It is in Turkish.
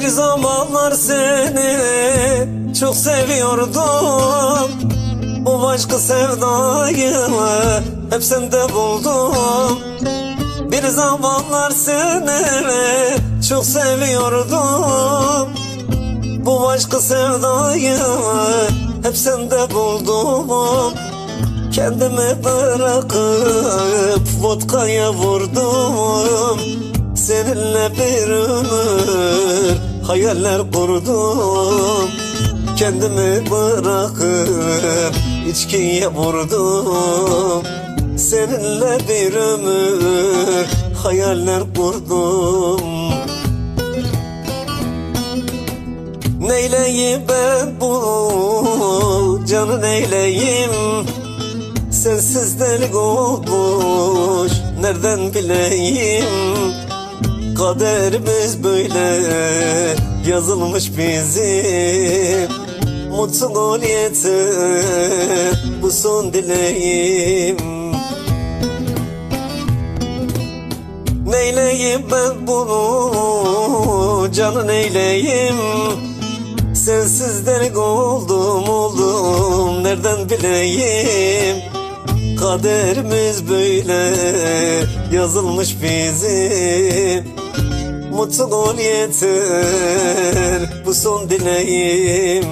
Bir zamanlar seni çok seviyordum. Bu başka sevdayı hep sende buldum. Bir zamanlar seni çok seviyordum. Bu başka sevdayı hep sende buldum. Kendimi bırakıp vodkaya vurdum. Seninle bir ömür hayaller kurdum Kendimi bırakıp içkiye vurdum. Seninle bir ömür hayaller kurdum. Neyleyim ben bu canı neyleyim? Sensiz delik olmuş nereden bileyim? Kaderimiz böyle yazılmış bizim Mutlu yeter bu son dileğim. Neyleyim ben bunu canı neyleyim? Sensiz delik oldum oldum nereden bileyim? Kaderimiz böyle yazılmış bizim Mutlu ol yeter bu son dileğim